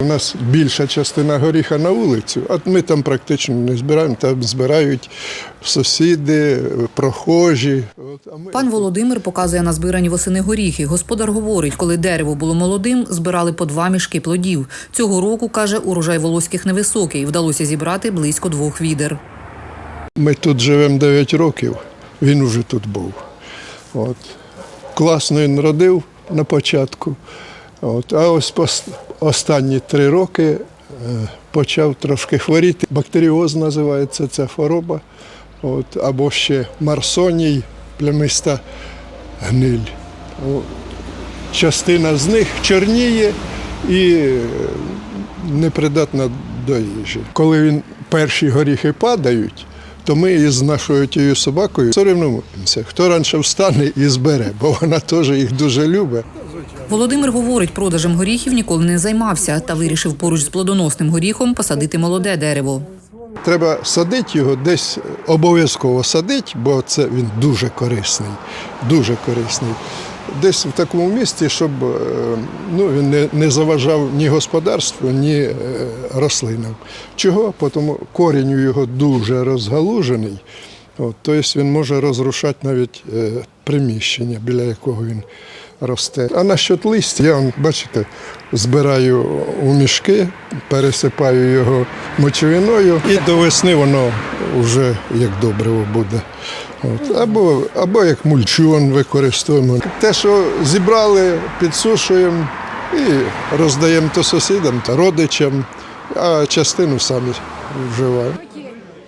У нас більша частина горіха на вулицю, а ми там практично не збираємо, там збирають сусіди, прохожі. Пан Володимир показує на збирані восени горіхи. Господар говорить, коли дерево було молодим, збирали по два мішки плодів. Цього року, каже, урожай волоських невисокий. Вдалося зібрати близько двох відер. Ми тут живемо 9 років, він уже тут був. От. Класно він родив на початку. От. А ось останні три роки е, почав трошки хворіти. Бактеріоз називається ця хвороба. От. Або ще марсоній, плямиста гниль. Частина з них чорніє і е, непридатна до їжі. Коли він перші горіхи падають, то ми із нашою тією собакою соревнуємося, хто раніше встане і збере, бо вона теж їх дуже любить. Володимир говорить, продажем горіхів ніколи не займався та вирішив поруч з плодоносним горіхом посадити молоде дерево. Треба садити його десь обов'язково садити, бо це він дуже корисний, дуже корисний. Десь в такому місці, щоб е, ну, він не, не заважав ні господарству, ні е, рослинам. Чого? Тому корінь у його дуже розгалужений. Тобто він може розрушати навіть е, приміщення, біля якого він росте. А насчет листя, я, бачите, збираю у мішки, пересипаю його мочовиною, і до весни воно вже як добриво буде. От. Або, або як мульчон використовуємо. Те, що зібрали, підсушуємо і роздаємо то сусідам, та родичам, а частину самі вживаємо.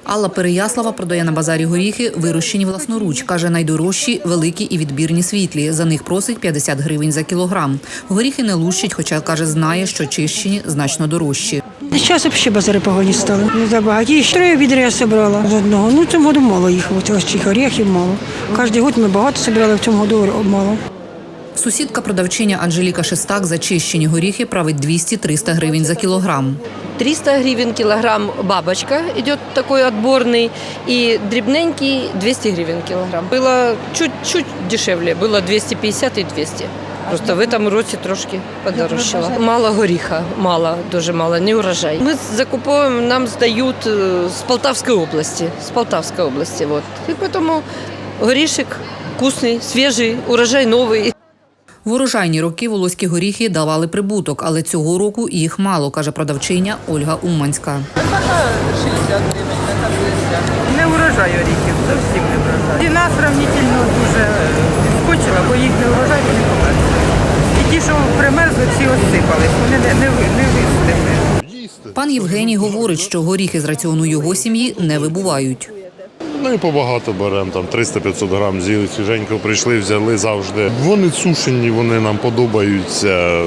Алла Переяслава продає на базарі горіхи, вирощені власноруч. Каже, найдорожчі, великі і відбірні світлі. За них просить 50 гривень за кілограм. Горіхи не лущить, хоча каже, знає, що чищені значно дорожчі. Зараз взагалі базари погані стали. Не забагаті. Три відри я зібрала з одного. Ну, цьому году мало їх, ось цих орехів мало. Кожен год ми багато зібрали, в цьому году мало. Сусідка продавчиня Анжеліка Шестак за чищені горіхи править 200-300 гривень за кілограм. 300 гривен килограмм бабочка идет такой отборный, и дребненький 200 гривен килограмм. Было чуть-чуть дешевле, было 250 и 200. Просто в этом році трошки подорожчало. Мало горіха, мало, дуже мало, не урожай. Ми закуповуємо, нам здають е, з Полтавської області, з Полтавської області. Вот. І тому горішек вкусний, свіжий, урожай новий. В урожайні роки волоські горіхи давали прибуток, але цього року їх мало, каже продавчиня Ольга Уманська. Не урожай оріхів, зовсім не урожай. Ціна сравнительно дуже скочила, бо їх не урожай, вони померзли. І ті, що примерзли, всі осипались, вони не, не, не вистигли. Пан Євгеній говорить, що горіхи з раціону його сім'ї не вибувають. Ну і побагато беремо, там 300-500 грам з'їли свіженько, прийшли, взяли завжди. Вони сушені, вони нам подобаються.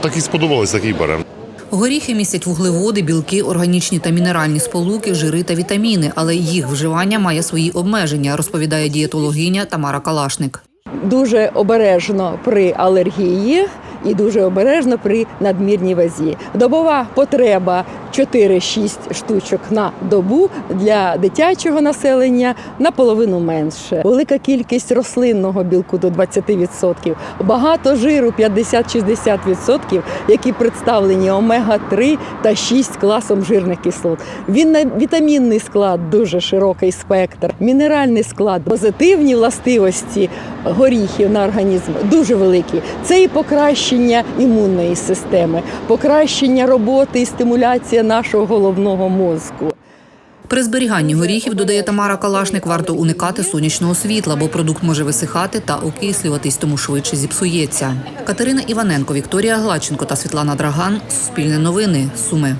Так і сподобалось, так і беремо. Горіхи містять вуглеводи, білки, органічні та мінеральні сполуки, жири та вітаміни, але їх вживання має свої обмеження, розповідає дієтологиня Тамара Калашник. дуже обережно при алергії і дуже обережно при надмірній вазі. Добова потреба 4-6 штучок на добу для дитячого населення наполовину менше. Велика кількість рослинного білку до 20%, багато жиру 50-60%, які представлені омега-3 та 6 класом жирних кислот. Він вітамінний склад дуже широкий спектр, мінеральний склад, позитивні властивості горіхів на організм дуже великі. Це і покращення імунної системи, покращення роботи і стимуляція нашого головного мозку. При зберіганні горіхів, додає Тамара Калашник, варто уникати сонячного світла, бо продукт може висихати та окислюватись, тому швидше зіпсується. Катерина Іваненко, Вікторія Глаченко та Світлана Драган. Суспільне новини. Суми.